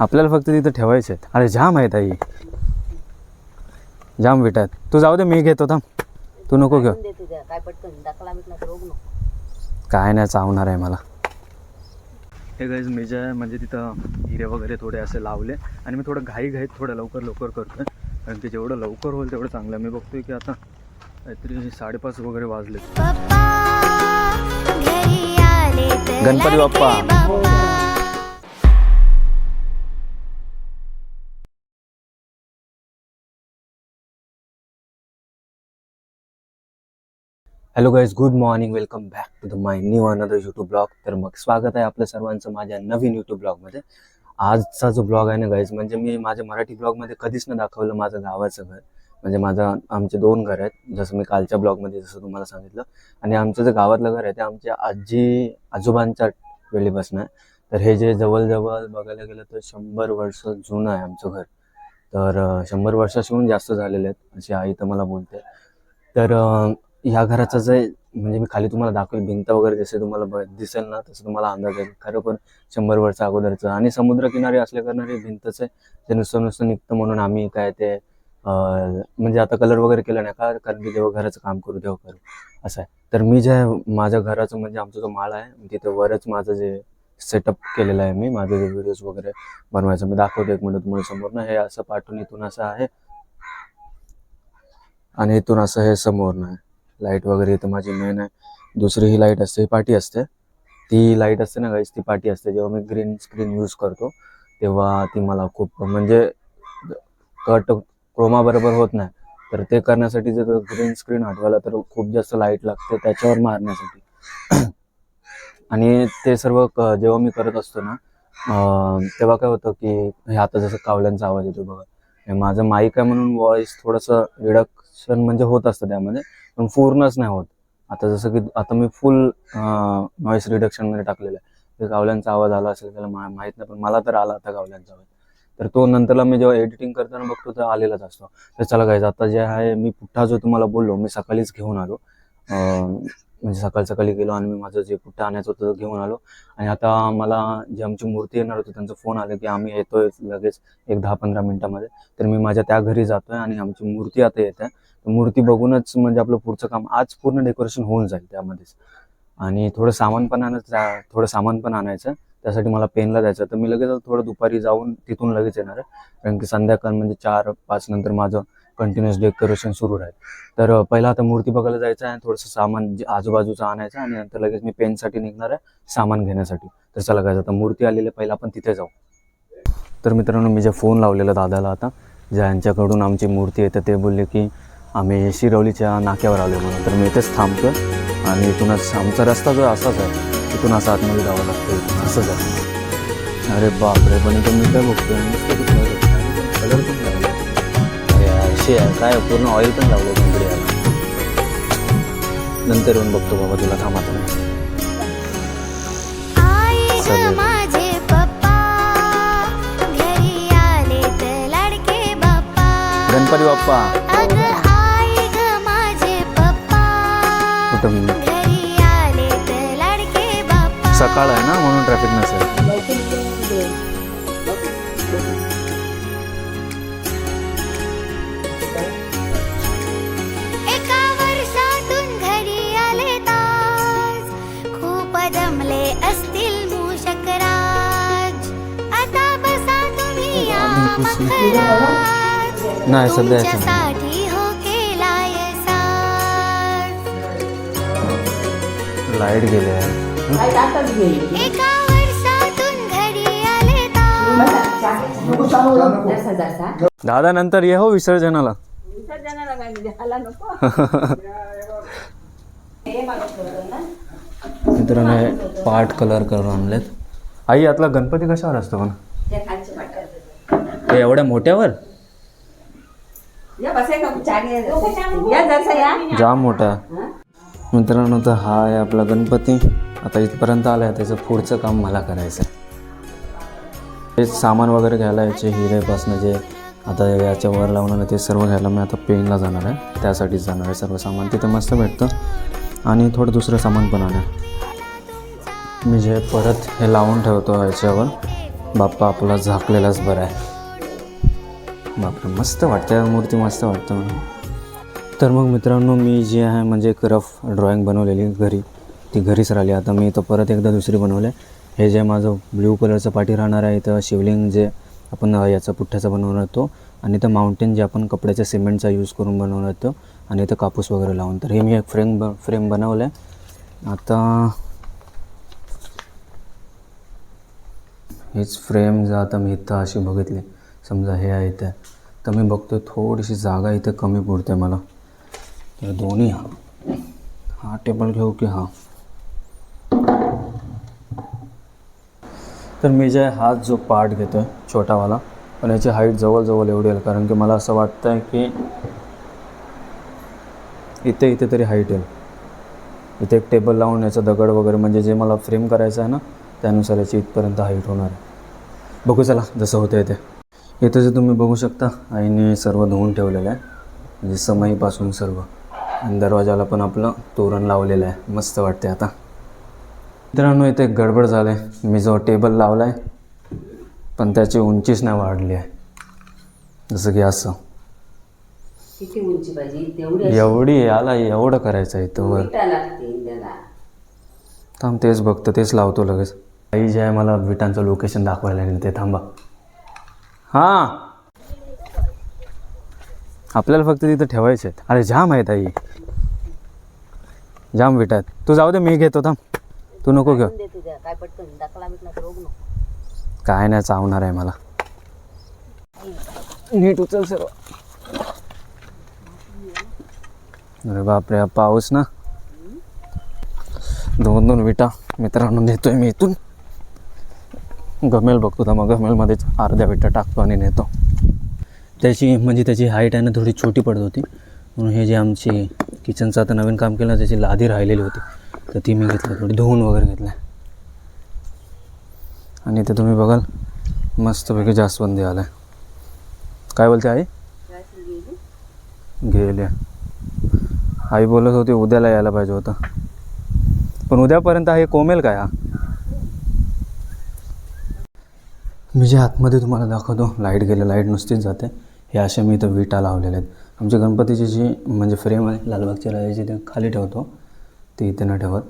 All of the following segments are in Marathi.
आपल्याला फक्त तिथं ठेवायचे आहेत. अरे जाम आहेत आई जाम विट आहेत तू जाऊ दे मी घेतो थांब. तू नको घेऊ. काय पटकन. दाखला बिकला तर रोग नको. काय नाही चावणार आहे मला. हे गाईज मी जे आहे म्हणजे तिथं हिरे वगैरे थोडे असे लावले. आणि मी थोडं घाई घाईत थोडं लवकर लवकर करतोय. कारण की जेवढं लवकर होईल तेवढं चांगलं. मी बघतोय की आता काहीतरी साडेपाच वगैरे वाजले Ganpati Bappa. Hello guys good morning welcome back to the my new another YouTube blog तर मग स्वागत आहे आपल्या सर्वांचं माझ्या नवीन यूट्यूब ब्लॉगमध्ये आजचा जो ब्लॉग आहे ना गाईज म्हणजे मी माझ्या मराठी ब्लॉगमध्ये कधीच न दाखवलं माझं गावाचं घर. म्हणजे माझं आमचे दोन घर आहेत. जसं मी कालच्या ब्लॉगमध्ये जसं तुम्हाला सांगितलं. आणि आमचं जे गावातलं घर आहे ते आमच्या आजी आजोबांच्या वेळीपासून आहे. तर हे जे जवळजवळ बघायला गेलं तर शंभर वर्ष जुनं आहे आमचं घर. तर शंभर वर्षाशिवून जास्त झालेले आहेत अशी आई तर मला बोलते. तर ह्या घराचं जे म्हणजे मी खाली तुम्हाला दाखवेल भिंत वगैरे जसे तुम्हाला ब- दिसेल ना तसं तुम्हाला अंदाज येईल. खरं पण शंभर वर्ष अगोदरचं. आणि समुद्रकिनारी असल्या कारणाने भिंतच आहे ते नुसतं नुसतं निघतं म्हणून आम्ही काय ते म्हणजे आता कलर वगैरे केला नाही का कारण की देव घराचं काम करू देव करू. असं आहे. तर मी जे माझ्या घराचं म्हणजे आमचा जो माळ आहे म्हणजे तिथे वरच माझं जे सेटअप केलेलं आहे मी माझे जे व्हिडिओज वगैरे बनवायचं मी दाखवतो एक मिनिट तुम्हाला समोर ना हे असं पाठवून इथून असं आहे. आणि इथून असं हे समोर नाही. लाइट वगैरे इथं माझी मेन आहे. दुसरी ही लाइट असते ही पाठी असते. ती लाइट असते ना गाईस ती पाठी असते. जेव्हा मी ग्रीन स्क्रीन यूज करतो तेव्हा ती मला खूप म्हणजे कट क्रोमा बरोबर होत नाही. तर ते करण्यासाठी जर ग्रीन स्क्रीन हटवायला तर खूप जास्त लाइट लागते त्याच्यावर मारण्यासाठी. आणि ते सर्व जेव्हा मी करत असतो ना तेव्हा काय होतं की हे आता जसं कावल्यांचा आवाज येतो बघा. माझं माईक आहे म्हणून व्हॉइस थोडंसं रिडक्शन म्हणजे होत असतं त्यामध्ये पण पूर्णच नाही होत. आता जसं की आता मी फुल नॉईस रिडक्शनमध्ये टाकलेलं आहे. ते गावल्यांचा आवाज आला असेल त्याला मा माहीत नाही पण मला तर आला आता गावल्यांचा आवाज. तर तो नंतरला मी जेव्हा एडिटिंग करताना बघतो तर आलेलाच असतो. तर चला काय आता जे आहे मी पुठ्ठा जो तुम्हाला बोललो मी सकाळीच घेऊन आलो. म्हणजे सकाळ सकाळी गेलो आणि मी माझं जे कुठं आणायचं होतं घेऊन आलो. आणि आता मला जे आमची मूर्ती येणार होती त्यांचा फोन आला की आम्ही येतोय लगेच एक दहा पंधरा मिनिटामध्ये. तर मी माझ्या त्या घरी जातोय आणि आमची मूर्ती आता येत. आहे मूर्ती बघूनच म्हणजे आपलं पुढचं काम आज पूर्ण डेकोरेशन होऊन जाईल त्यामध्येच. आणि थोडं सामान पण आणायचं थोडं सामान पण आणायचं. त्यासाठी मला पेनला जायचं तर मी लगेच थोडं दुपारी जाऊन तिथून लगेच येणार आहे. कारण की संध्याकाळ म्हणजे चार पाच नंतर माझं कंटिन्युअस डेकोरेशन सुरू राहील. तर पहिला आता मूर्ती बघायला जायचं आहे थोडंसं सामान जे आजूबाजूचं आणायचं आणि नंतर लगेच मी पेनसाठी निघणार आहे सामान घेण्यासाठी. तर चला काय आता मूर्ती आलेली पहिला आपण तिथे जाऊ. तर मित्रांनो मी जे फोन लावलेला दादाला आता ज्यांच्याकडून आमची मूर्ती येते ते बोलले की आम्ही शिरवलीच्या नाक्यावर आलो म्हणून. तर मी इथेच थांबतो आणि इथूनच आमचा रस्ता जो असाच आहे. तिथून असं आतमध्ये जावं लागतं असंच आहे अरे बापरे पण इथं मी काय बघतोय? कलर आहे काय पूर्ण ऑइल पण लावलं कंपनी याला. नंतर येऊन बघतो बाबा तुला लाडके बाप्पा. गणपती बाप्पा. अग आई ग माझे पप्पा कुठं? घरी आले तर लाडके बाप्पा. सकाळ आहे ना म्हणून ट्रॅफिक नसेल. आले ताज जसा जसा दादा नंतर ये हो विसर्जनाला. म्हणजे आला नको. हे मागत होतं ना मित्रांनो हे पार्ट कलर करून आणलेत. आई यातला गणपती कशावर असतो पण? ते एवढ्या मोठ्यावर? या बसाय का चार या जसा या. जाम मोठा? मित्रांनो तर हा आहे आपला गणपती. आता इथपर्यंत आलाय त्याचं पुढचं काम मला करायचं आहे. हे सामान वगैरे घ्यायला याचे हिरेपासनं जे आता याच्या वर लावणार आहे ते सर्व घ्यायला मी आता पेनला जाणार आहे. त्यासाठीच जाणार आहे सर्व सामान. तिथे मस्त भेटतं. आणि थोडं दुसरं सामान पण आहे मी जे परत हे लावून ठेवतो याच्यावर. बाप्पा आपला झाकलेलाच बरा आहे. बापरे मस्त वाटतं मूर्ती मस्त वाटतं म्हणून. तर मग मित्रांनो मी जी आहे म्हणजे एक रफ ड्रॉइंग बनवलेली घरी. ती घरीच राहिली. आता मी तर परत एकदा दुसरी बनवलं आहे हे जे माझं ब्ल्यू कलरचं पाठी राहणार आहे इथं शिवलिंग जे आपण याचा पुठ्ठ्याचा बनवणार तो. आणि इथं माउंटेन जे आपण कपड्याच्या सिमेंटचा यूज करून बनवणार तो. आणि इथं कापूस वगैरे लावून. तर हे मी एक फ्रेम ब फ्रेम बनवलं आहे आता हेच फ्रेम जर आता मी इथं अशी बघितली. समजा हे आहे इथं. तर मी बघतो थोडीशी जागा इथे कमी पुरते मला. तर दोन्ही हा. हा टेबल घेऊ की हा? तर मी जे हा जो पार्ट घेतो आहे छोटावाला पण याची हाईट जवळजवळ एवढी येईल कारण की मला असं वाटतं आहे की इथे इथे तरी हाईट येईल. इथे एक टेबल लावून याचा दगड वगैरे म्हणजे जे मला फ्रेम करायचं आहे ना त्यानुसार याची इथपर्यंत हाईट होणार आहे. बघू चला जसं होतं ते. इथं जे तुम्ही बघू शकता आईने सर्व धुवून ठेवलेलं आहे. म्हणजे समईपासून सर्व. आणि दरवाजाला पण आपलं तोरण लावलेलं आहे. मस्त वाटते आता. मित्रांनो इथे एक गडबड झालं आहे मी जो टेबल लावला आहे पण त्याची उंचीच नाही वाढली आहे. जसं की असं. किती उंची पाहिजे? तेवढी एवढी याला एवढं करायचं आहे इथं वर. थांब तेच बघतो तेच लावतो लगेच. आई जे आहे मला विटांचं लोकेशन दाखवायला नाही ते थांबा. हां. आपल्याला फक्त तिथं ठेवायचे आहेत अरे जाम आहेत आई जाम विटा आहेत. तू जाऊ दे मी घेतो थांब. तू नको घेऊ. काय पटकन. दाखला बिकला रोग नको. काय नाही चावणार आहे मला. नीट उचल सर्व अरे बापरे हा पाऊस ना. दोन दोन विटा मित्रांनो नेतोय मी इथून. गमेल बघतो मग गमेलमध्येच अर्ध्या विटा टाकतो आणि नेतो. त्याची म्हणजे त्याची हाईट आहे ना थोडी छोटी पडत होती. म्हणून हे जे आमची किचनचं आता नवीन काम केलं त्याची लादी राहिलेली होती. तर ती मी घेतली थोडी धुवून वगैरे घेतलं. आणि ते तुम्ही बघाल मस्तपैकी जास्वंदी आलाय. काय बोलते आई? गेल्या आई बोलत होती उद्याला यायला पाहिजे होतं. पण उद्यापर्यंत हे कोमेल काय हा? मी जे आतमध्ये तुम्हाला दाखवतो लाइट गेले लाइट नुसतीच जाते. हे असे मी इथं विटा लावलेले आहेत. आमच्या गणपतीची जी म्हणजे फ्रेम आहे लालबागच्या राजाची ते खाली ठेवतो. ते इथे न ठेवत.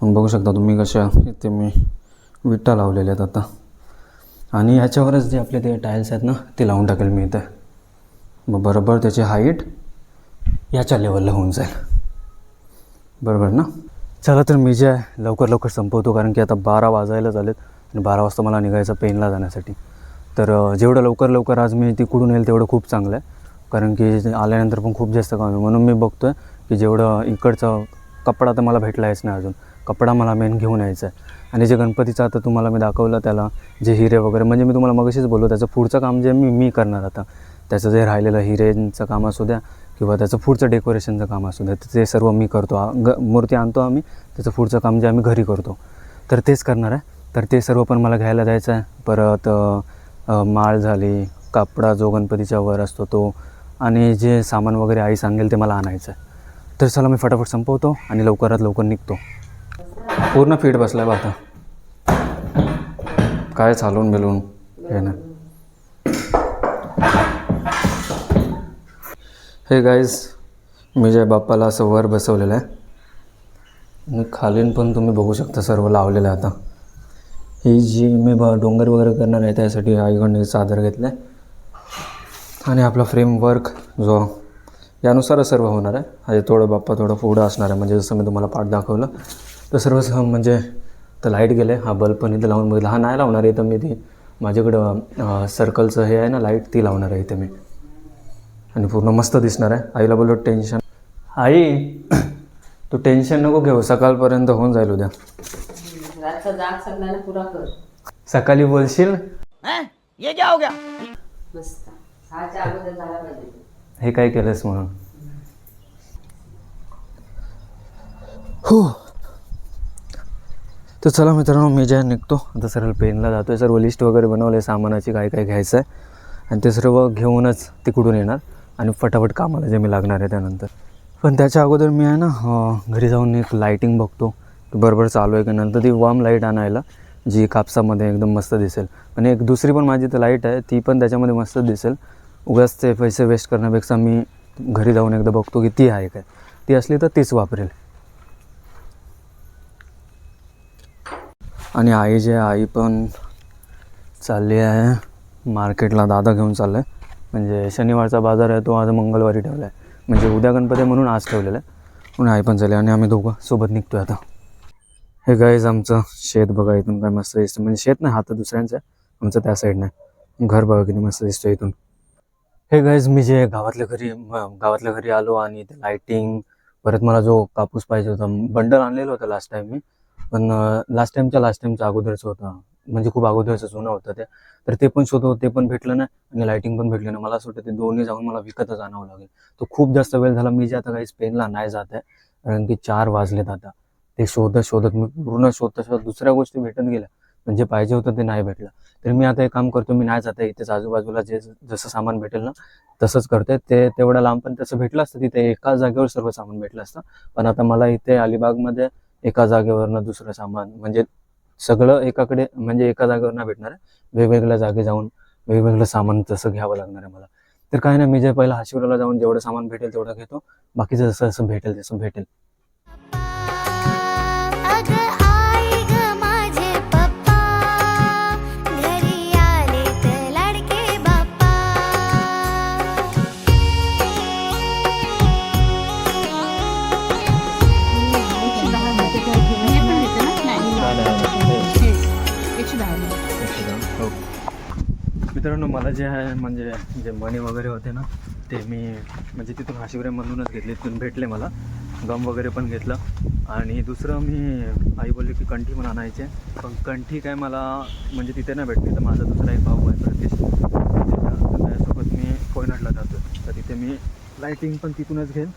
पण बघू शकता तुम्ही कशा इथे मी विटा लावलेल्या आहेत आता. आणि याच्यावरच जे आपले ते टाईल्स आहेत ना ते लावून टाकेल मी इथे. मग बरोबर त्याची हाईट याच्या लेवलला होऊन जाईल. बरोबर ना? चला तर मी जे आहे लवकर लवकर संपवतो कारण की आता बारा वाजायला झालेत. आणि बारा वाजता मला निघायचं पेनला जाण्यासाठी. तर जेवढं लवकर लवकर आज मी तिकडून येईल तेवढं खूप चांगलं आहे. कारण की आल्यानंतर पण खूप जास्त काम आहे. म्हणून मी बघतो आहे की जेवढं इकडचं कपडा तर मला भेटला आहेच नाही अजून. कपडा मला मेन घेऊन यायचा आहे. आणि जे गणपतीचं आता तुम्हाला मी दाखवलं त्याला जे हिरे वगैरे म्हणजे मी तुम्हाला मगाशीच बोललो त्याचं पुढचं काम जे मी मी करणार आता. त्याचं जे राहिलेलं हिरेंचं काम असू द्या किंवा त्याचं पुढचं डेकोरेशनचं काम असू द्या ते सर्व मी करतो. ग मूर्ती आणतो आम्ही त्याचं पुढचं काम जे आम्ही घरी करतो. तर तेच करणार आहे. तर ते सर्व पण मला घ्यायला जायचं आहे परत माळ झाली कापडा जो गणपतीच्या वर असतो तो आणि जे सामान वगैरे आई सांगेल ते मला आणायचं आहे तर चला मी फटाफट संपवतो आणि लवकरात लवकर निघतो. पूर्ण फिट बसलाय बा आता. काय चालून बिलून? हे ना. हे गाईज मी जे बाप्पाला असं वर बसवलेलं आहे आणि खालीन पण तुम्ही बघू शकता सर्व लावलेलं आहे आता. ही जी मी ब डोंगर वगैरे करणार आहे त्यासाठी आईकडून चादर घेतलं आहे आणि आपला फ्रेमवर्क जो यानुसारच सर्व होणार आहे. आणि थोडं बाप्पा थोडं पुढं असणार आहे म्हणजे जसं मी तुम्हाला पाठ दाखवलं तर सर्व म्हणजे तर लाइट गेले हा बल्ब पण इथे लावून बघितला. हा नाही लावणार आहे तर मी ती माझ्याकडं सर्कलचं हे आहे ना लाइट ती लावणार आहे इथे मी. आणि पूर्ण मस्त दिसणार आहे. आईला बोललो टेन्शन आई तू टेन्शन नको घेऊ. सकाळपर्यंत होऊन जाईल उद्या. रातचा जाग सगळ्यांना पुरा कर. सकाळी बोलशील? मस्त. सहाच्या अगोदर झाला पाहिजे. हे काय केलंस म्हणून? हो. तर चला मित्रांनो मी ज्या निघतो. आता सरळ पेनला जातो आहे सर्व लिस्ट वगैरे बनवलं आहे सामानाची काय काय घ्यायचं आहे आणि ते सर्व घेऊनच तिकडून येणार? आणि फटाफट कामाला जे मी लागणार आहे त्यानंतर. पण त्याच्या अगोदर मी आहे ना घरी जाऊन एक लाईटिंग बघतो. बरोबर चालू आहे की नंतर ती वॉर्म लाइट आणायला जी कापसामध्ये एकदम मस्त दिसेल. आणि एक दुसरी पण माझी तर लाइट आहे ती पण त्याच्यामध्ये मस्त दिसेल. उगाच ते पैसे वेस्ट करण्यापेक्षा मी घरी जाऊन एकदा बघतो की ती आहे काय. ती असली तर तीच वापरेल. आणि आई जे आहे, आई पण चालली आहे. मार्केटला दादा घेऊन चाललं आहे म्हणजे शनिवारचा बाजार आहे तो आज मंगळवारी ठेवला आहे म्हणजे उद्या गणपती म्हणून आज ठेवलेला आहे. म्हणून आई पण चालली आणि आम्ही दोघं सोबत निघतो आहे आता. हे गाईज आमचं शेत बघा इथून काय मस्त दिसतं. म्हणजे शेत नाही हात दुसऱ्यांचं. आहे आमचं त्या साईडनं घर बघा किती मस्त दिसतं इथून. हे गाईज मी जे गावातल्या घरी गावातल्या घरी आलो आणि ते लाईटिंग परत मला जो कापूस पाहिजे होता बंडल आणलेलं होतं लास्ट टाइम मी. पण लास्ट टाइमच्या लास्ट टाईमचं अगोदरचं होतं. म्हणजे खूप अगोदरचं जुनं होतं ते. तर ते पण शोधतो ते पण भेटलं नाही आणि लायटिंग पण भेटलं नाही. मला असं वाटतं ते दोन्ही जाऊन मला विकतच आणावं लागेल. तो खूप जास्त वेळ झाला. मी जे आता काही स्पेनला नाही जात आहे. कारण की चार वाजलेत आता. ते शोधत शोधत मी पूर्ण शोधत शोधत दुसऱ्या गोष्टी भेटत गेल्या. म्हणजे पाहिजे होतं ते नाही भेटलं. तर मी आता एक काम करतो मी नाही जाता इथेच आजूबाजूला जे जसं सामान भेटेल ना तसंच करते ते तेवढं लांब पण तसं भेटलं असतं तिथे एका जागेवर सर्व सामान भेटलं असतं. पण आता मला इथे अलिबागमध्ये एका जागेवरनं दुसरं सामान म्हणजे सगळं एकाकडे म्हणजे एका जागेवर भेटणार आहे वेगवेगळ्या जागे जाऊन वेगवेगळं सामान तसं घ्यावं लागणार आहे मला. तर काय नाही मी जे पहिला हाशिवराला जाऊन जेवढं सामान भेटेल तेवढं घेतो. बाकीचं जसं जसं भेटेल तसं भेटेल. हो. मित्रांनो मला जे आहे म्हणजे जे मणी वगैरे होते ना ते मी म्हणजे तिथून हाशिवऱ्यामधूनच घेतले तिथून भेटले मला. गम वगैरे पण घेतलं. आणि दुसरं मी आई बोलली की कंठी पण आणायचे. पण कंठी काय मला म्हणजे तिथे नाही भेटली. तर माझा दुसरा एक भाऊ आहे प्रदेश त्यासोबत मी कोयनाडला जातो तर तिथे मी लाईटिंग पण तिथूनच घेईन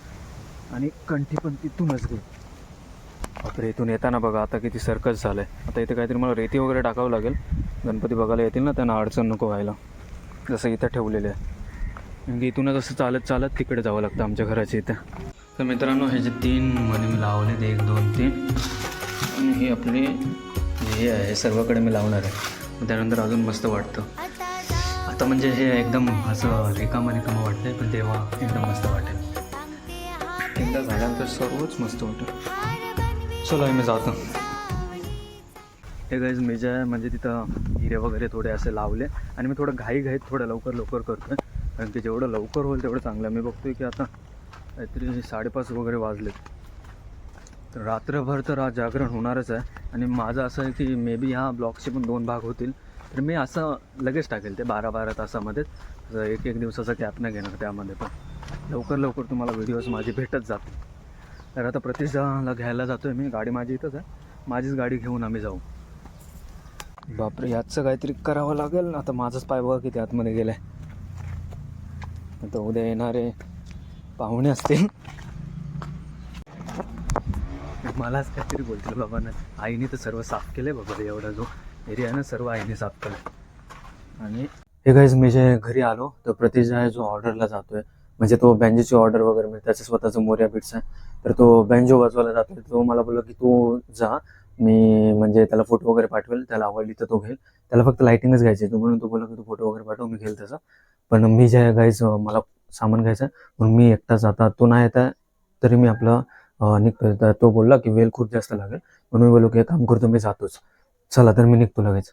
आणि कंठी पण तिथूनच घेईन. बापरे इथून येताना बघा आता किती सर्कस झालं आहे आता इथे काहीतरी मला रेती वगैरे टाकावं लागेल. गणपती बघायला येतील ना त्यांना अडचण नको व्हायला. जसं इथं ठेवलेलं आहे. म्हणजे इथूनच असं चालत चालत तिकडे जावं लागतं आमच्या घराच्या इथं. तर मित्रांनो हे जे तीन मणी मी लावलेत एक दोन तीन. आणि हे आपले हे आहे सर्वकडे मी लावणार आहे. त्यानंतर अजून मस्त वाटतं. आता म्हणजे हे एकदम असं रिकामा रिकामा वाटतंय पण तेव्हा एकदम मस्त वाटेल. एकदा झाल्यानंतर सर्वच मस्त वाटतं चलो मी जातो हे। गाईज मी जे म्हणजे तिथं हिरे वगैरे थोडे असे लावले आणि मी थोडं घाई घाईत थोडं लवकर लवकर करतो आहे कारण की जेवढं लवकर होईल तेवढं चांगलं. मी बघतोय की आता काहीतरी साडेपाच वगैरे वाजलेत. तर रात्रभर तर आज जागरण होणारच आहे. आणि माझं असं आहे की मे बी ह्या ब्लॉगचे पण दोन भाग होतील. तर मी असं लगेच टाकेल ते बारा बारा तासामध्येच एक एक दिवसाचा कॅप नाही घेणार त्यामध्ये पण. लवकर लवकर तुम्हाला व्हिडिओज माझे भेटत जातील. तर आता प्रतिष्ठाला घ्यायला जातोय मी. गाडी माझी इथंच आहे. माझीच गाडी घेऊन आम्ही जाऊ. बापरे याचं काहीतरी करावं लागेल आता माझंच पाय बघा किती आतमध्ये गेलाय. आता उद्या येणारे पाहुणे असतील. मलाच काहीतरी बोलतील बाबा. ना आईने तर सर्व साफ केलंय बाबा एवढा जो एरिया ना सर्व आईने साफ केलं आणि हे काहीच मी जे घरी आलो तर प्रतीश आहे जो ऑर्डरला जातोय. म्हणजे तो बँजोची ऑर्डर वगैरे म्हणजे त्याचं स्वतःचं मोर्या बिट्स आहे तर तो बँजो वाजवायला जातो. तो मला बोलला की तू जा. मी म्हणजे त्याला फोटो वगैरे पाठवेल. त्याला आवडली तर तो घेईल. त्याला फक्त लाइटिंगच घ्यायची तो म्हणून तो बोलला की तू फोटो वगैरे पाठव. मी घेईल त्याचा. पण मी ज्या गाईज मला सामान घ्यायचं आहे म्हणून मी एकटाच आता तो नाही येत तरी मी आपला निघतो तो बोलला की वेल खूप जास्त लागेल. म्हणून मी बोललो की एक काम करतो मी जातोच. चला तर मी निघतो लगेच.